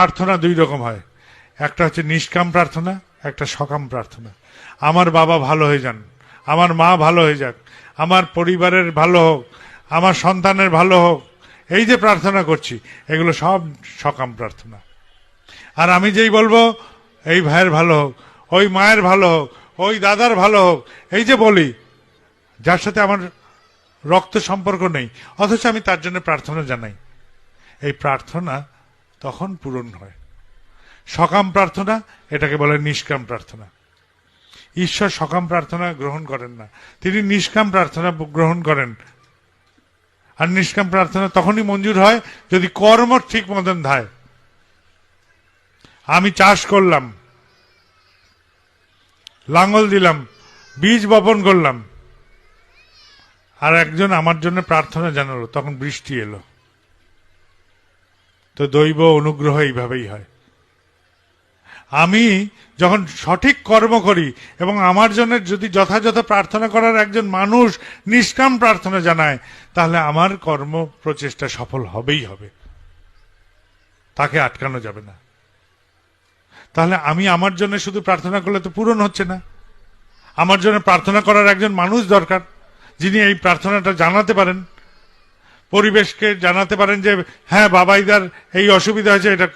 প্রার্থনা দুই রকম হয়। একটা হচ্ছে নিষ্কাম প্রার্থনা, একটা সকাম প্রার্থনা। আমার বাবা ভালো হয়ে যান, আমার মা ভালো হয়ে যাক, আমার পরিবারের ভালো হোক, আমার সন্তানের ভালো হোক, এই যে প্রার্থনা করছি, এগুলো সব সকাম প্রার্থনা। আর আমি যেই বলব, এই ভাইয়ের ভালো হোক, ওই মায়ের ভালো হোক, ওই দাদার ভালো হোক, এই যে বলি, যার সাথে আমার রক্ত সম্পর্ক নেই, অথচ আমি তার জন্য প্রার্থনা জানাই। এই প্রার্থনা তখন পূরণ হয়। সকাম প্রার্থনা, এটাকে বলে নিষ্কাম প্রার্থনা। ঈশ্বর সকাম প্রার্থনা গ্রহণ করেন না। তিনি নিষ্কাম প্রার্থনা গ্রহণ করেন। আর নিষ্কাম প্রার্থনা তখনই মঞ্জুর হয় যদি কর্ম ঠিক মতন ধায়। আমি চাষ করলাম লাঙ্গল দিলাম, বীজ বপন করলাম। আর একজন আমার জন্য প্রার্থনা জানালো, তখন বৃষ্টি এলো। তো দৈব অনুগ্রহ এইভাবেই হয়। আমি যখন সঠিক কর্ম করি এবং আমার জন্য যদি যথাযথ প্রার্থনা করার একজন মানুষ নিষ্কাম প্রার্থনা জানায়, তাহলে আমার কর্ম প্রচেষ্টা সফল হবেই হবে। তাকে আটকানো যাবে না। তাহলে আমি আমার জন্য শুধু প্রার্থনা করলে তো পূরণ হচ্ছে না। আমার জন্য প্রার্থনা করার একজন মানুষ দরকার, যিনি এই প্রার্থনাটা জানাতে পারেন। পরিবেশকে জানাতে পারেন যে হ্যাঁ বাবাইদার এই অসুবিধা হয়েছে এটা